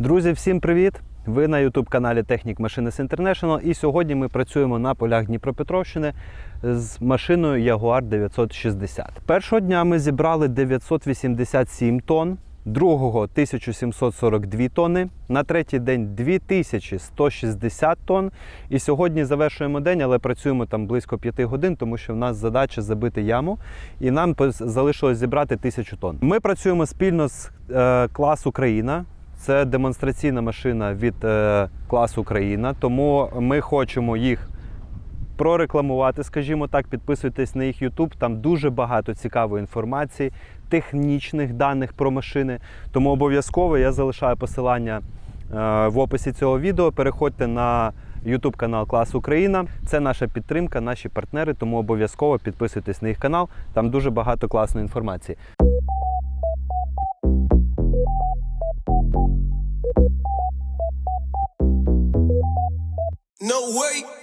Друзі, всім привіт! Ви на youtube каналі Технік Машинес International і сьогодні ми працюємо на полях Дніпропетровщини з машиною Jaguar 960. Першого дня ми зібрали 987 тонн, другого 1742 тонни, на третій день 2160 тонн. І сьогодні завершуємо день, але працюємо там близько 5 годин, тому що в нас задача забити яму, і нам залишилось зібрати 1000 тонн. Ми працюємо спільно з е, клас Україна. Це демонстраційна машина від е, класу Україна, тому ми хочемо їх прорекламувати, скажімо так, підписуйтесь на їх YouTube. Там дуже багато цікавої інформації, технічних даних про машини. Тому обов'язково я залишаю посилання е, в описі цього відео. Переходьте на YouTube канал Клас Україна. Це наша підтримка, наші партнери. Тому обов'язково підписуйтесь на їх канал. Там дуже багато класної інформації. No way.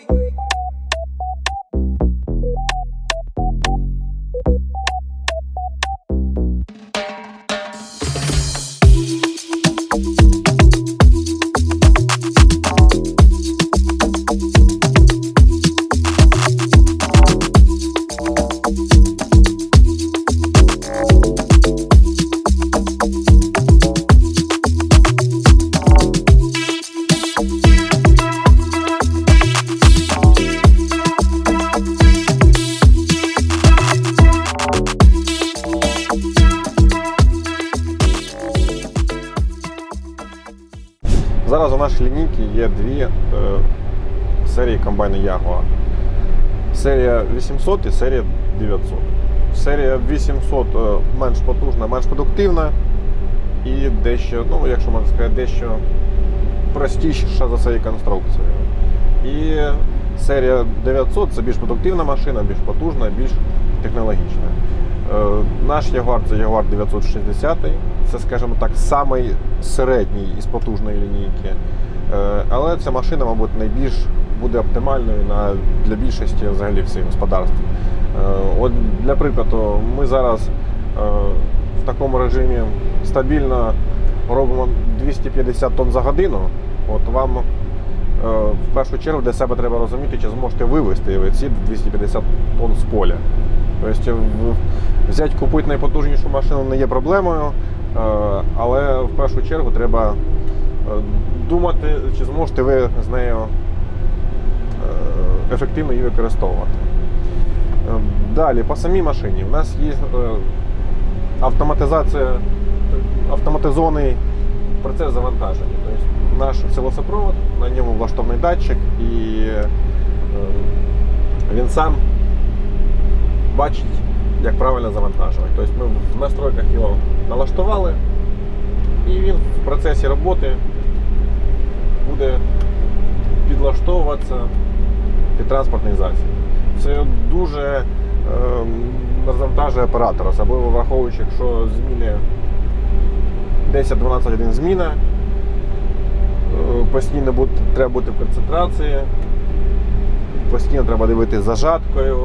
Нашій лінійці є дві е, серії комбайну Jaguar. Серія 800 і серія 900. Серія 800 е, менш потужна, менш продуктивна і дещо, ну, якщо можна сказати, дещо простіша за своєю конструкцією. І серія 900 це більш продуктивна машина, більш потужна, більш технологічна. Е, Наш Jaguar це Jaguar 960. Це, скажімо так, самий середній із потужної лінійки. Е, Але ця машина, мабуть, найбільш буде оптимальною на, для більшості взагалі всіх господарств. Е, От для прикладу, ми зараз в такому режимі стабільно робимо 250 тонн за годину. От вам в першу чергу для себе треба розуміти, чи зможете вивезти ви ці 250 тонн з поля. Тобто взяти купити найпотужнішу машину не є проблемою, е, але в першу чергу треба е, думати, чи зможете ви з нею е, ефективно її використовувати. Далі, по самій машині, у нас є автоматизація, автоматизований процес завантаження. Тобто наш силосопровод, на ньому влаштований датчик, і він сам бачить, як правильно завантажувати. Тобто ми в настройках його налаштували, і він в процесі роботи буде підлаштовуватися під транспортний засіб. Це дуже ем, розвантажує оператора, особливо враховуючи, якщо зміни 10-12 годин зміна, е, постійно бу- треба бути в концентрації, постійно треба дивитися за жаткою,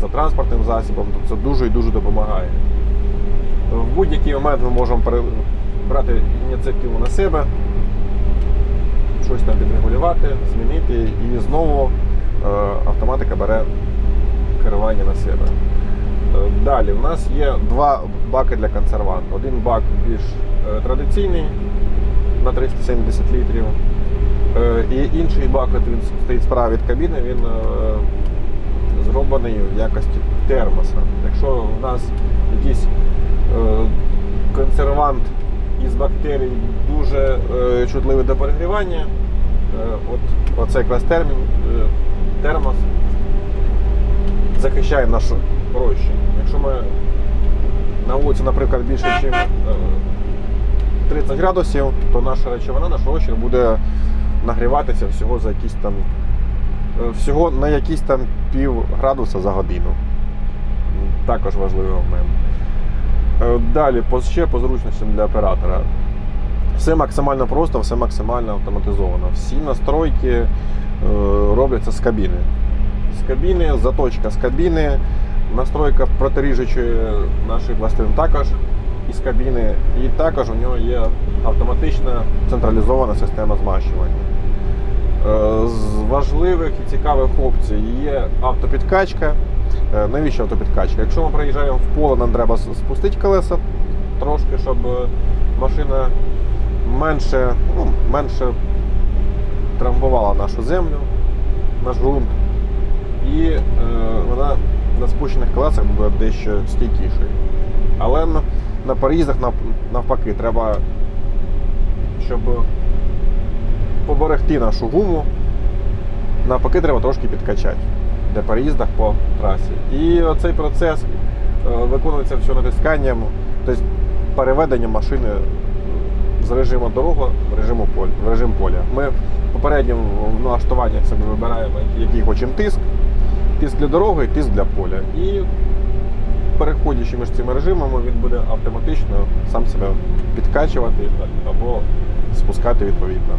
за транспортним засобом, тобто це дуже і дуже допомагає. В будь-який момент ми можемо брати ініціативу на себе, щось там підрегулювати, змінити, і знову е, автоматика бере керування на себе. Е, Далі в нас є два баки для консерванту. Один бак більш е, традиційний на 370 літрів. Е, І інший бак, от він стоїть справа від кабіни, він е, зроблений в якості термоса. Якщо в нас якийсь е, консервант із бактерій дуже чутливий до перегрівання, от оце якраз термін, термос захищає нашу розчин. Якщо ми на вулиці, наприклад, більше, ніж 30 градусів, то наша речовина, наш розчин буде нагріватися всього за якісь там е, всього на якісь там пів градуса за годину. Також важливий момент. Е, Далі, ще по зручностям для оператора. Все максимально просто, все максимально автоматизовано. Всі настройки е, робляться з кабіни. З кабіни, заточка з кабіни, настройка протиріжучої нашої пластин також із кабіни. І також у нього є автоматична централізована система змащування. Е, З важливих і цікавих опцій є автопідкачка. Е, Навіщо автопідкачка? Якщо ми приїжджаємо в поле, нам треба спустити колеса трошки, щоб е, машина менше, ну, менше трамбувала нашу землю, наш ґрунт. І е, вона на спущених колесах буде дещо стійкішою. Але на, на переїздах нав- навпаки треба, щоб поберегти нашу гуму, навпаки, треба трошки підкачати для переїздах по трасі. І цей процес е, виконується все натисканням, тобто переведення машини з режиму дорога в режиму поля, в режим поля. Ми в налаштуваннях собі вибираємо, який хочемо тиск, тиск для дороги і тиск для поля. І переходячи між цими режимами, він буде автоматично сам себе підкачувати або спускати відповідно.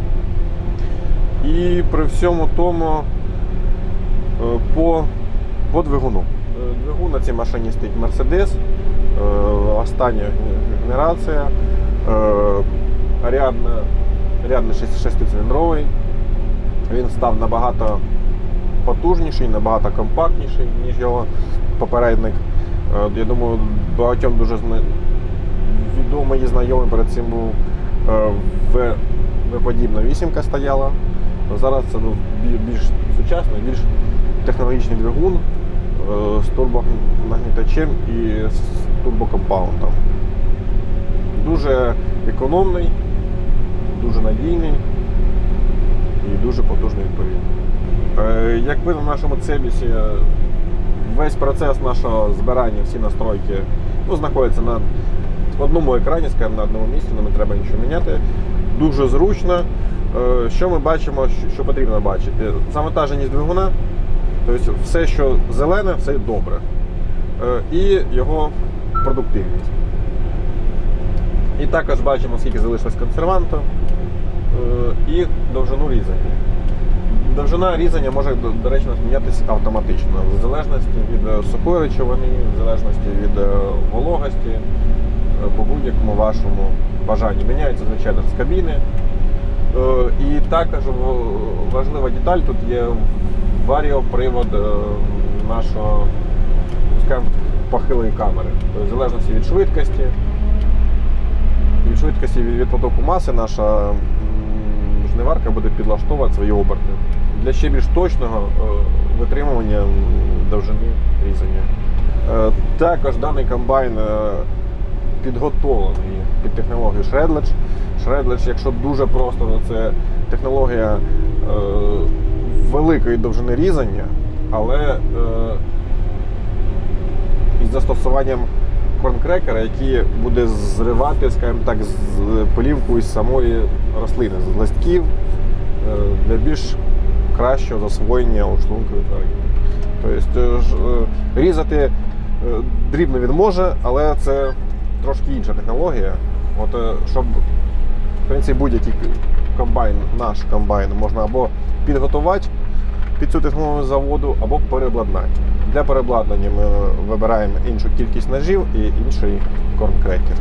І при всьому тому е, по, по двигуну. Е, Двигун на цій машині стоїть Mercedes, е, остання генерація, рядний шести- шестициліндровий. Він став набагато потужніший, набагато компактніший, ніж його попередник. Я думаю, багатьом дуже відомий і знайомий перед цим був В- V-подібна вісімка стояла. Зараз це ну, більш сучасний, більш технологічний двигун е, з турбонагнітачем і з турбокомпаундом. Дуже економний, дуже надійний і дуже потужний відповідно. Е, Як ви на нашому цебісі, е, весь процес нашого збирання, всі настройки ну, знаходяться на одному екрані, скажімо, на одному місці, нам не треба нічого міняти. Дуже зручно. Е, Що ми бачимо, що- потрібно бачити? Завантаженість двигуна, тобто все, що зелене, все добре. Е, І його продуктивність. І також бачимо, скільки залишилось консерванту е, і довжину різання. Довжина різання може, до, речі, змінятися автоматично, в залежності від сухої речовини, в залежності від вологості, по будь-якому вашому бажанню. Міняється, звичайно, з кабіни. Е, І також важлива деталь тут є варіопривод е, нашого скажімо, похилої камери. Тобто, в залежності від швидкості, від швидкості від, потоку маси наша жниварка буде підлаштовувати свої оберти для ще більш точного е, витримування довжини різання. Також даний комбайн підготовлений під технологію Shredledge. Shredledge, якщо дуже просто, то це технологія е, великої довжини різання, але е, із застосуванням корнкрекера, який буде зривати, скажімо так, з полівку із самої рослини, з листків е, для більш кращого засвоєння у шлункові тварини. Тобто е, різати е, дрібно він може, але це трошки інша технологія. От, е, щоб в принципі, будь-який комбайн, наш комбайн, можна або підготувати під цю технологію заводу, або перебладнати. Для перебладнання ми вибираємо іншу кількість ножів і інший корнкрекер.